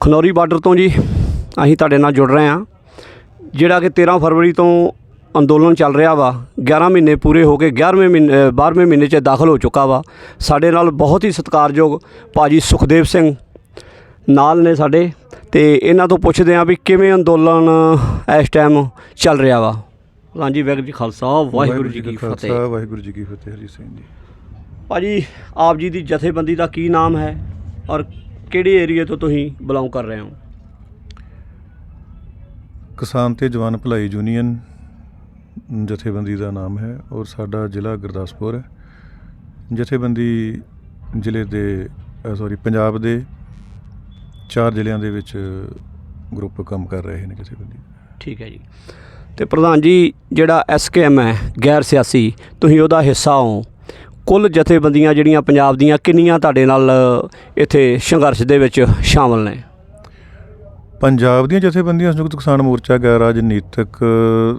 Khanauri border ਤੋਂ ਜੀ ਅਸੀਂ ਤੁਹਾਡੇ ਨਾਲ ਜੁੜ ਰਹੇ ਹਾਂ। ਜਿਹੜਾ ਕਿ 13 ਫਰਵਰੀ ਤੋਂ ਅੰਦੋਲਨ ਚੱਲ ਰਿਹਾ ਵਾ 11 ਮਹੀਨੇ ਪੂਰੇ ਹੋ ਕੇ 11ਵੇਂ ਮਹੀਨੇ ਅ, 12ਵੇਂ ਮਹੀਨੇ 'ਚ ਦਾਖਲ ਹੋ ਚੁੱਕਾ ਵਾ। ਸਾਡੇ ਨਾਲ ਬਹੁਤ ਹੀ ਸਤਿਕਾਰਯੋਗ ਭਾਜੀ ਸੁਖਦੇਵ ਸਿੰਘ ਨਾਲ ਨੇ ਸਾਡੇ ਤੇ ਇਹਨਾਂ ਤੋਂ ਪੁੱਛਦੇ ਹਾਂ ਵੀ ਕਿਵੇਂ ਅੰਦੋਲਨ ਇਸ ਟਾਈਮ ਚੱਲ ਰਿਹਾ ਵਾ। ਹਾਂਜੀ ਵਾਹਿਗੁਰੂ ਜੀ ਖਾਲਸਾ ਵਾਹਿਗੁਰੂ ਜੀ ਕੀ ਫਤਿਹ। ਵਾਹਿਗੁਰੂ ਜੀ ਕੀ ਫਤਿਹ ਹਰੀ ਸਿੰਘ ਜੀ। ਭਾਜੀ ਆਪ ਜੀ ਦੀ ਜਥੇਬੰਦੀ ਦਾ ਕੀ ਨਾਮ ਹੈ ਔਰ ਕਿਹੜੇ ਏਰੀਏ ਤੋਂ ਤੁਸੀਂ ਬਿਲੋਂਗ ਕਰ ਰਹੇ ਹੋ? ਕਿਸਾਨ ਤੇ ਜਵਾਨ ਭਲਾਈ ਯੂਨੀਅਨ ਜਥੇਬੰਦੀ ਦਾ ਨਾਮ ਹੈ ਔਰ ਸਾਡਾ ਜ਼ਿਲ੍ਹਾ ਗੁਰਦਾਸਪੁਰ ਹੈ। ਜਥੇਬੰਦੀ ਜ਼ਿਲ੍ਹੇ ਦੇ ਸੌਰੀ ਪੰਜਾਬ ਦੇ ਚਾਰ ਜ਼ਿਲ੍ਹਿਆਂ ਦੇ ਵਿੱਚ ਗਰੁੱਪ ਕੰਮ ਕਰ ਰਹੇ ਨੇ ਜਥੇਬੰਦੀ। ਠੀਕ ਹੈ ਜੀ। ਤੇ ਪ੍ਰਧਾਨ ਜੀ ਜਿਹੜਾ ਐਸਕੇਐਮ ਹੈ ਗੈਰ ਸਿਆਸੀ ਤੁਸੀਂ ਉਹਦਾ ਹਿੱਸਾ ਹੋ। ਕੁੱਲ ਜਥੇਬੰਦੀਆਂ ਜਿਹੜੀਆਂ ਪੰਜਾਬ ਦੀਆਂ ਕਿੰਨੀਆਂ ਤੁਹਾਡੇ ਨਾਲ ਇੱਥੇ ਸੰਘਰਸ਼ ਦੇ ਵਿੱਚ ਸ਼ਾਮਲ ਨੇ? ਪੰਜਾਬ ਦੀਆਂ ਜਥੇਬੰਦੀਆਂ ਸੰਯੁਕਤ ਕਿਸਾਨ ਮੋਰਚਾ ਗੈਰ ਰਾਜਨੀਤਿਕ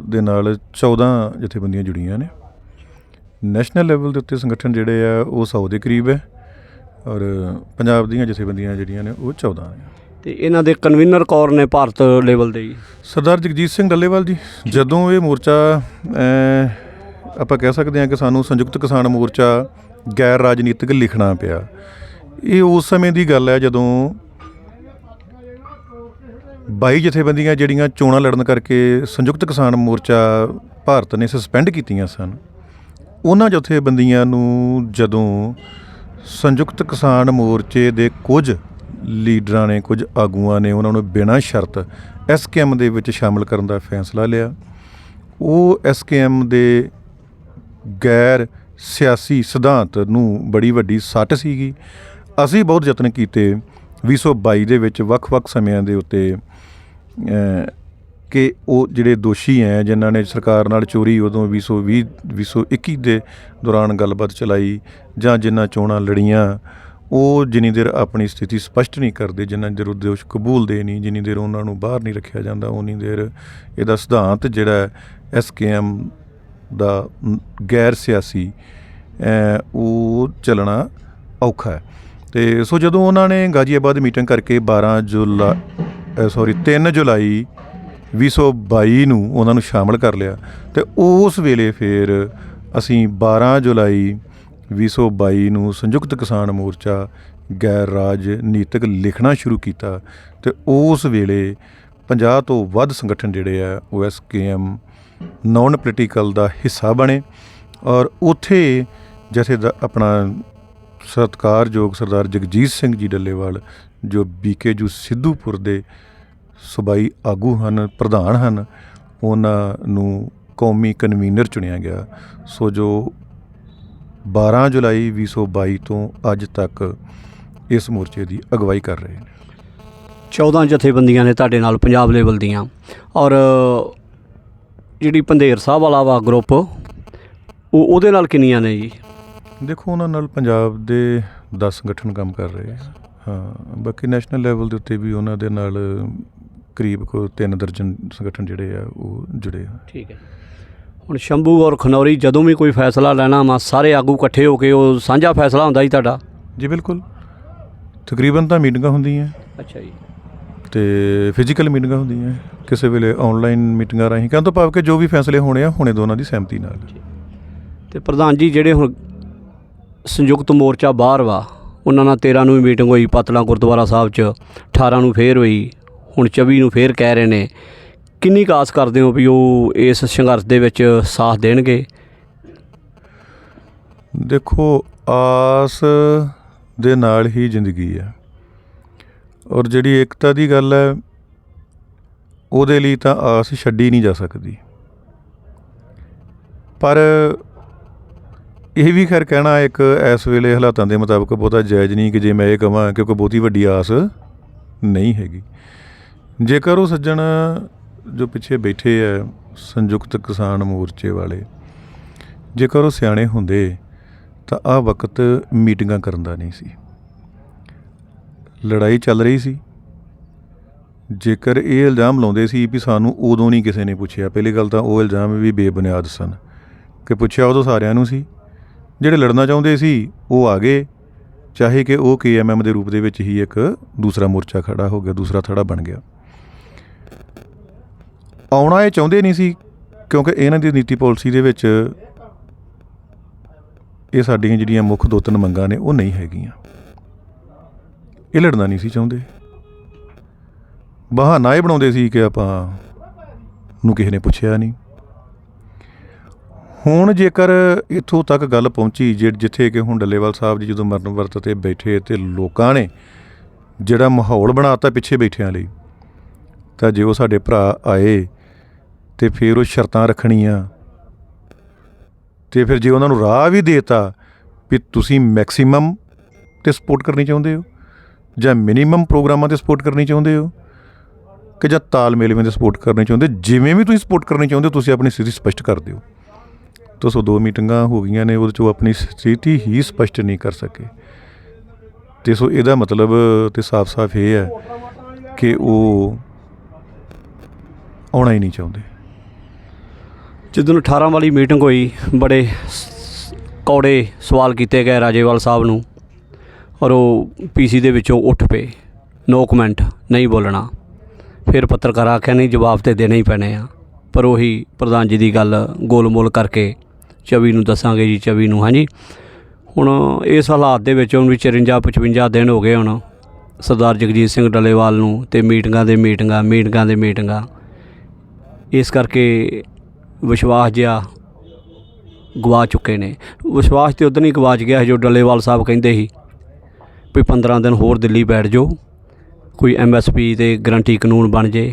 ਦੇ ਨਾਲ 14 ਜਥੇਬੰਦੀਆਂ ਜੁੜੀਆਂ ਨੇ। ਨੈਸ਼ਨਲ ਲੈਵਲ ਦੇ ਉੱਤੇ ਸੰਗਠਨ ਜਿਹੜੇ ਆ ਉਹ 100 ਦੇ ਕਰੀਬ ਹੈ ਔਰ ਪੰਜਾਬ ਦੀਆਂ ਜਥੇਬੰਦੀਆਂ ਜਿਹੜੀਆਂ ਨੇ ਉਹ 14 ਨੇ। ਤੇ ਇਹਨਾਂ ਦੇ ਕਨਵੀਨਰ ਕੌਰ ਨੇ ਭਾਰਤ ਲੈਵਲ ਦੇ ਜੀ ਸਰਦਾਰ ਜਗਜੀਤ ਸਿੰਘ ਡੱਲੇਵਾਲ ਜੀ ਜਦੋਂ ਇਹ ਮੋਰਚਾ ਆਪਾਂ ਕਹਿ ਸਕਦੇ ਹਾਂ ਕਿ ਸਾਨੂੰ ਸੰਯੁਕਤ ਕਿਸਾਨ ਮੋਰਚਾ ਗੈਰ ਰਾਜਨੀਤਿਕ ਲਿਖਣਾ ਪਿਆ। ਇਹ ਉਸ ਸਮੇਂ ਦੀ ਗੱਲ ਹੈ ਜਦੋਂ 22 ਜਥੇਬੰਦੀਆਂ ਜਿਹੜੀਆਂ ਚੋਣਾਂ ਲੜਨ ਕਰਕੇ ਸੰਯੁਕਤ ਕਿਸਾਨ ਮੋਰਚਾ ਭਾਰਤ ਨੇ ਸਸਪੈਂਡ ਕੀਤੀਆਂ ਸਨ, ਉਹਨਾਂ ਜਥੇਬੰਦੀਆਂ ਨੂੰ ਜਦੋਂ ਸੰਯੁਕਤ ਕਿਸਾਨ ਮੋਰਚੇ ਦੇ ਕੁਝ ਲੀਡਰਾਂ ਨੇ, ਕੁਝ ਆਗੂਆਂ ਨੇ ਉਹਨਾਂ ਨੂੰ ਬਿਨਾਂ ਸ਼ਰਤ ਐਸਕੇਐਮ ਦੇ ਵਿੱਚ ਸ਼ਾਮਲ ਕਰਨ ਦਾ ਫੈਸਲਾ ਲਿਆ। ਉਹ ਐਸਕੇਐਮ ਦੇ ਗੈਰ ਸਿਆਸੀ ਸਿਧਾਂਤ ਨੂੰ ਬੜੀ ਵੱਡੀ ਸੱਟ ਸੀਗੀ। ਅਸੀਂ ਬਹੁਤ ਯਤਨ ਕੀਤੇ 2022 ਦੇ ਵਿੱਚ ਵੱਖ-ਵੱਖ ਸਮਿਆਂ ਦੇ ਉੱਤੇ ਕਿ ਉਹ ਜਿਹੜੇ ਦੋਸ਼ੀ ਹੈ ਜਿਨ੍ਹਾਂ ਨੇ ਸਰਕਾਰ ਨਾਲ ਚੋਰੀ ਉਦੋਂ 2020 2021 ਦੇ ਦੌਰਾਨ ਗੱਲਬਾਤ ਚਲਾਈ ਜਾਂ ਜਿਨ੍ਹਾਂ ਚੋਣਾਂ ਲੜੀਆਂ, ਉਹ ਜਿੰਨੀ ਦੇਰ ਆਪਣੀ ਸਥਿਤੀ ਸਪਸ਼ਟ ਨਹੀਂ ਕਰਦੇ ਜਿੰਨਾ ਦੇਰ ਉਹ ਦੋਸ਼ ਕਬੂਲਦੇ ਨਹੀਂ, ਜਿੰਨੀ ਦੇਰ ਉਹਨਾਂ ਨੂੰ ਬਾਹਰ ਨਹੀਂ ਰੱਖਿਆ ਜਾਂਦਾ ਉਨੀ ਦੇਰ ਇਹਦਾ ਸਿਧਾਂਤ ਜਿਹੜਾ ਐਸਕੇਐਮ ਦਾ ਗੈਰ ਸਿਆਸੀ ਉਹ ਚੱਲਣਾ ਔਖਾ ਹੈ। ਤੇ ਸੋ ਜਦੋਂ ਉਹਨਾਂ ਨੇ ਗਾਜ਼ੀਆਬਾਦ ਮੀਟਿੰਗ ਕਰਕੇ 12 ਜੁਲਾਈ ਸੌਰੀ 3 ਜੁਲਾਈ 2022 ਨੂੰ ਉਹਨਾਂ ਨੂੰ ਸ਼ਾਮਲ ਕਰ ਲਿਆ, ਤੇ ਉਸ ਵੇਲੇ ਫਿਰ ਅਸੀਂ 12 ਜੁਲਾਈ 2022 ਨੂੰ ਸੰਯੁਕਤ ਕਿਸਾਨ ਮੋਰਚਾ ਗੈਰ ਰਾਜਨੀਤਿਕ ਲਿਖਣਾ ਸ਼ੁਰੂ ਕੀਤਾ, ਤੇ ਉਸ ਵੇਲੇ 50 ਤੋਂ ਵੱਧ ਸੰਗਠਨ ਜਿਹੜੇ ਆ, ਉਹ ਐਸਕੇਐਮ ਨਾਨ ਪੋਲੀਟੀਕਲ ਦਾ ਹਿੱਸਾ ਬਣੇ ਔਰ ਉਥੇ ਜਥੇ ਦਾ ਆਪਣਾ ਸਤਿਕਾਰਯੋਗ ਸਰਦਾਰ ਜਗਜੀਤ ਸਿੰਘ ਜੀ ਡੱਲੇਵਾਲ, ਜੋ ਬੀਕੇਜੂ ਸਿੱਧੂਪੁਰ ਦੇ ਸੂਬਾਈ ਆਗੂ ਹਨ, ਪ੍ਰਧਾਨ ਹਨ, ਉਹਨਾਂ ਨੂੰ ਕੌਮੀ ਕਨਵੀਨਰ ਚੁਣਿਆ ਗਿਆ। ਸੋ ਜੋ 12 ਜੁਲਾਈ 2022 ਤੋਂ ਅੱਜ ਤੱਕ ਇਸ ਮੋਰਚੇ ਦੀ ਅਗਵਾਈ ਕਰ ਰਹੇ ਨੇ। 14 ਜਥੇਬੰਦੀਆਂ ਨੇ ਤੁਹਾਡੇ ਨਾਲ ਪੰਜਾਬ ਲੈਵਲ ਦੀਆਂ ਔਰ ਜਿਹੜੀ ਪੰਧੇਰ ਸਾਹਿਬ ਵਾਲਾ ਵਾ ਗਰੁੱਪ ਉਹ ਉਹਦੇ ਨਾਲ ਕਿੰਨੀਆਂ ਨੇ ਜੀ? ਦੇਖੋ ਉਹਨਾਂ ਨਾਲ ਪੰਜਾਬ ਦੇ 10 ਸੰਗਠਨ ਕੰਮ ਕਰ ਰਹੇ ਆ। ਹਾਂ ਬਾਕੀ ਨੈਸ਼ਨਲ ਲੈਵਲ ਦੇ ਉੱਤੇ ਵੀ ਉਹਨਾਂ ਦੇ ਨਾਲ ਕਰੀਬ ਕੋ 3 ਦਰਜਨ ਸੰਗਠਨ ਜਿਹੜੇ ਆ ਉਹ ਜੁੜੇ ਆ। ਠੀਕ ਹੈ। ਹੁਣ ਸ਼ੰਭੂ ਔਰ ਖਨੌਰੀ ਜਦੋਂ ਵੀ ਕੋਈ ਫੈਸਲਾ ਲੈਣਾ ਵਾ ਸਾਰੇ ਆਗੂ ਇਕੱਠੇ ਹੋ ਕੇ ਉਹ ਸਾਂਝਾ ਫੈਸਲਾ ਹੁੰਦਾ ਜੀ ਤੁਹਾਡਾ? ਜੀ ਬਿਲਕੁਲ। ਤਕਰੀਬਨ ਤਾਂ ਮੀਟਿੰਗਾਂ ਹੁੰਦੀਆਂ। ਅੱਛਾ ਜੀ। ਤੇ ਫਿਜ਼ੀਕਲ ਮੀਟਿੰਗਾਂ ਹੁੰਦੀਆਂ ਕਿਸੇ ਵੇਲੇ ਆਨਲਾਈਨ ਮੀਟਿੰਗਾਂ ਰਾਹੀਂ। ਕਹਿਣ ਤੋਂ ਭਾਵ ਕਿ ਜੋ ਵੀ ਫੈਸਲੇ ਹੋਣੇ ਆ ਹੋਣੇ ਦੋਨਾਂ ਦੀ ਸਹਿਮਤੀ ਨਾਲ। ਤੇ ਪ੍ਰਧਾਨ ਜੀ ਜਿਹੜੇ ਹੁਣ ਸੰਯੁਕਤ ਮੋਰਚਾ ਬਾਹਰ ਵਾ ਉਹਨਾਂ ਨਾਲ 13 ਨੂੰ ਵੀ ਮੀਟਿੰਗ ਹੋਈ ਪਤਲਾ ਗੁਰਦੁਆਰਾ ਸਾਹਿਬ 'ਚ 18 ਨੂੰ ਫੇਰ ਹੋਈ ਹੁਣ 24 ਨੂੰ ਫੇਰ ਕਹਿ ਰਹੇ ਨੇ। ਕਿੰਨੀ ਕਾਸ ਕਰਦੇ ਹੋ ਵੀ ਉਹ ਇਸ ਸੰਘਰਸ਼ ਦੇ ਵਿੱਚ ਸਾਥ ਦੇਣਗੇ? ਦੇਖੋ ਆਸ ਦੇ ਨਾਲ ਹੀ ਜ਼ਿੰਦਗੀ ਹੈ। ਔਰ ਜਿਹੜੀ ਏਕਤਾ ਦੀ ਗੱਲ ਹੈ, ਉਹਦੇ ਲਈ ਤਾਂ ਆਸ ਛੱਡੀ ਨਹੀਂ ਜਾ ਸਕਦੀ। ਪਰ ਇਹ ਵੀ ਖੈਰ ਕਹਿਣਾ ਇੱਕ ਇਸ ਵੇਲੇ ਹਾਲਾਤਾਂ ਦੇ ਮੁਤਾਬਕ ਬਹੁਤਾ ਜਾਇਜ਼ ਨਹੀਂ ਕਿ ਜੇ ਮੈਂ ਇਹ ਕਹਾਂ ਕਿਉਂਕਿ ਬਹੁਤੀ ਵੱਡੀ ਆਸ ਨਹੀਂ ਹੈਗੀ। ਜੇਕਰ ਉਹ ਸੱਜਣ ਜੋ ਪਿੱਛੇ ਬੈਠੇ ਆ ਸੰਯੁਕਤ ਕਿਸਾਨ ਮੋਰਚੇ ਵਾਲੇ, ਜੇਕਰ ਉਹ ਸਿਆਣੇ ਹੁੰਦੇ, ਤਾਂ ਆ ਵਕਤ ਮੀਟਿੰਗਾਂ ਕਰਨ ਦਾ ਨਹੀਂ ਸੀ। ਲੜਾਈ ਚੱਲ ਰਹੀ ਸੀ। ਜੇਕਰ ਇਹ ਇਲਜ਼ਾਮ ਲਾਉਂਦੇ ਸੀ ਵੀ ਸਾਨੂੰ ਉਦੋਂ ਨਹੀਂ ਕਿਸੇ ਨੇ ਪੁੱਛਿਆ, ਪਹਿਲੀ ਗੱਲ ਤਾਂ ਉਹ ਇਲਜ਼ਾਮ ਵੀ ਬੇਬੁਨਿਆਦ ਸਨ ਕਿ ਪੁੱਛਿਆ ਉਦੋਂ ਸਾਰਿਆਂ ਨੂੰ ਸੀ। ਜਿਹੜੇ ਲੜਨਾ ਚਾਹੁੰਦੇ ਸੀ, ਉਹ ਆ ਗਏ, ਚਾਹੇ ਕਿ ਉਹ ਕੇਐਮਐਮ ਦੇ ਰੂਪ ਦੇ ਵਿੱਚ ਹੀ ਇੱਕ ਦੂਸਰਾ ਮੋਰਚਾ ਖੜਾ ਹੋ ਗਿਆ, ਦੂਸਰਾ ਥੜਾ ਬਣ ਗਿਆ। ਆਉਣਾ ਇਹ ਚਾਹੁੰਦੇ ਨਹੀਂ ਸੀ, ਕਿਉਂਕਿ ਇਹਨਾਂ ਦੀ ਨੀਤੀ ਪਾਲਿਸੀ ਦੇ ਵਿੱਚ ਇਹ ਸਾਡੀਆਂ ਜਿਹੜੀਆਂ ਮੁੱਖ ਦੋ ਤਿੰਨ ਮੰਗਾਂ ਨੇ, ਉਹ ਨਹੀਂ ਹੈਗੀਆਂ। ਇਹ ਲੜਨਾ ਨਹੀਂ ਸੀ ਚਾਹੁੰਦੇ। ਬਹਾਨਾ ਇਹ ਬਣਾਉਂਦੇ ਸੀ ਕਿ ਆਪਾਂ ਨੂੰ ਕਿਸੇ ਨੇ ਪੁੱਛਿਆ ਨਹੀਂ। ਹੁਣ ਜੇਕਰ ਇੱਥੋਂ ਤੱਕ ਗੱਲ ਪਹੁੰਚੀ, ਜਿ- ਜਿੱਥੇ ਕਿ ਹੁਣ ਡੱਲੇਵਾਲ ਸਾਹਿਬ ਜੀ ਜਦੋਂ ਮਰਨ ਵਰਤ ਤੇ ਬੈਠੇ ਤੇ ਲੋਕਾਂ ਨੇ ਜਿਹੜਾ ਮਾਹੌਲ ਬਣਾਤਾ ਪਿੱਛੇ ਬੈਠਿਆਂ ਲਈ, ਤਾਂ ਜੇ ਉਹ ਸਾਡੇ ਭਰਾ ਆਏ ਤੇ ਫਿਰ ਉਹ ਸ਼ਰਤਾਂ ਰੱਖਣੀਆਂ, ਤੇ ਫਿਰ ਜੇ ਉਹਨਾਂ ਨੂੰ ਰਾਹ ਵੀ ਦੇਤਾ ਵੀ ਤੁਸੀਂ ਮੈਕਸਿਮਮ ਤੇ ਸਪੋਰਟ ਕਰਨੀ ਚਾਹੁੰਦੇ ਹੋ। ਜਾਂ ਮਿਨੀਮਮ ਪ੍ਰੋਗਰਾਮਾਂ ਤੇ ਸਪੋਰਟ ਕਰਨੀ ਚਾਹੁੰਦੇ ਹੋ? ਕਿ ਜਾਂ ਤਾਲਮੇਲ ਤੇ ਸਪੋਰਟ ਕਰਨੀ ਚਾਹੁੰਦੇ? ਜਿਵੇਂ ਵੀ ਤੁਸੀਂ ਸਪੋਰਟ ਕਰਨੀ ਚਾਹੁੰਦੇ ਹੋ, ਤੁਸੀਂ ਆਪਣੀ ਸਥਿਤੀ ਸਪਸ਼ਟ ਕਰ ਦਿਓ। ਤੋ ਸੋ ਦੋ ਮੀਟਿੰਗਾਂ ਹੋ ਗਈਆਂ ਨੇ, ਉਹਦੇ 'ਚੋਂ ਆਪਣੀ ਸਥਿਤੀ ਹੀ ਸਪਸ਼ਟ ਨਹੀਂ ਕਰ ਸਕੇ। ਤੇ ਸੋ ਇਹਦਾ ਮਤਲਬ ਤੇ ਸਾਫ਼-ਸਾਫ਼ ਇਹ ਹੈ ਕਿ ਉਹ ਆਉਣਾ ਹੀ ਨਹੀਂ ਚਾਹੁੰਦੇ। ਜਦੋਂ 18 ਵਾਲੀ ਮੀਟਿੰਗ ਹੋਈ, ਬੜੇ ਕੌੜੇ ਸਵਾਲ ਕੀਤੇ ਗਏ ਰਾਜੇਵਾਲ ਸਾਹਿਬ ਨੂੰ। ਔਰ ਉਹ ਪੀਸੀ ਦੇ ਵਿੱਚੋਂ ਉੱਠ ਪਏ। ਨੋ ਕਮੈਂਟ ਨਹੀਂ ਬੋਲਣਾ। ਫਿਰ ਪੱਤਰਕਾਰ ਆਖਿਆ, ਨਹੀਂ, ਜਵਾਬ ਤੇ ਦੇਣੇ ਹੀ ਪੈਣੇ ਆ। ਪਰ ਉਹੀ ਪ੍ਰਧਾਨ ਜੀ ਦੀ ਗੱਲ ਗੋਲਮੋਲ ਕਰਕੇ ਚਵੀ ਨੂੰ ਦੱਸਾਂਗੇ ਜੀ, ਚਵੀ ਨੂੰ। ਹਾਂਜੀ। ਹੁਣ ਇਸ ਹਾਲਾਤ ਦੇ ਵਿੱਚ ਹੁਣ ਵੀ 54 55 ਦਿਨ ਹੋ ਗਏ ਹੁਣ। ਸਰਦਾਰ ਜਗਜੀਤ ਸਿੰਘ ਡੱਲੇਵਾਲ ਨੂੰ ਤੇ ਮੀਟਿੰਗਾਂ ਦੇ ਮੀਟਿੰਗਾਂ ਮੀਟਿੰਗਾਂ ਦੇ ਮੀਟਿੰਗਾਂ। ਇਸ ਕਰਕੇ ਵਿਸ਼ਵਾਸ ਜਿਹਾ ਗਵਾ ਚੁੱਕੇ ਨੇ। ਵਿਸ਼ਵਾਸ ਤੇ ਉਦੋਂ ਹੀ ਗਵਾਚ ਗਿਆ ਜੋ ਡੱਲੇਵਾਲ ਸਾਹਿਬ ਕਹਿੰਦੇ ਸੀ। ਵੀ 15 ਦਿਨ ਹੋਰ ਦਿੱਲੀ ਬੈਠ ਜਾਓ ਕੋਈ ਐਮਐਸਪੀ ਤੇ ਗਰੰਟੀ ਕਾਨੂੰਨ ਬਣ ਜੇ।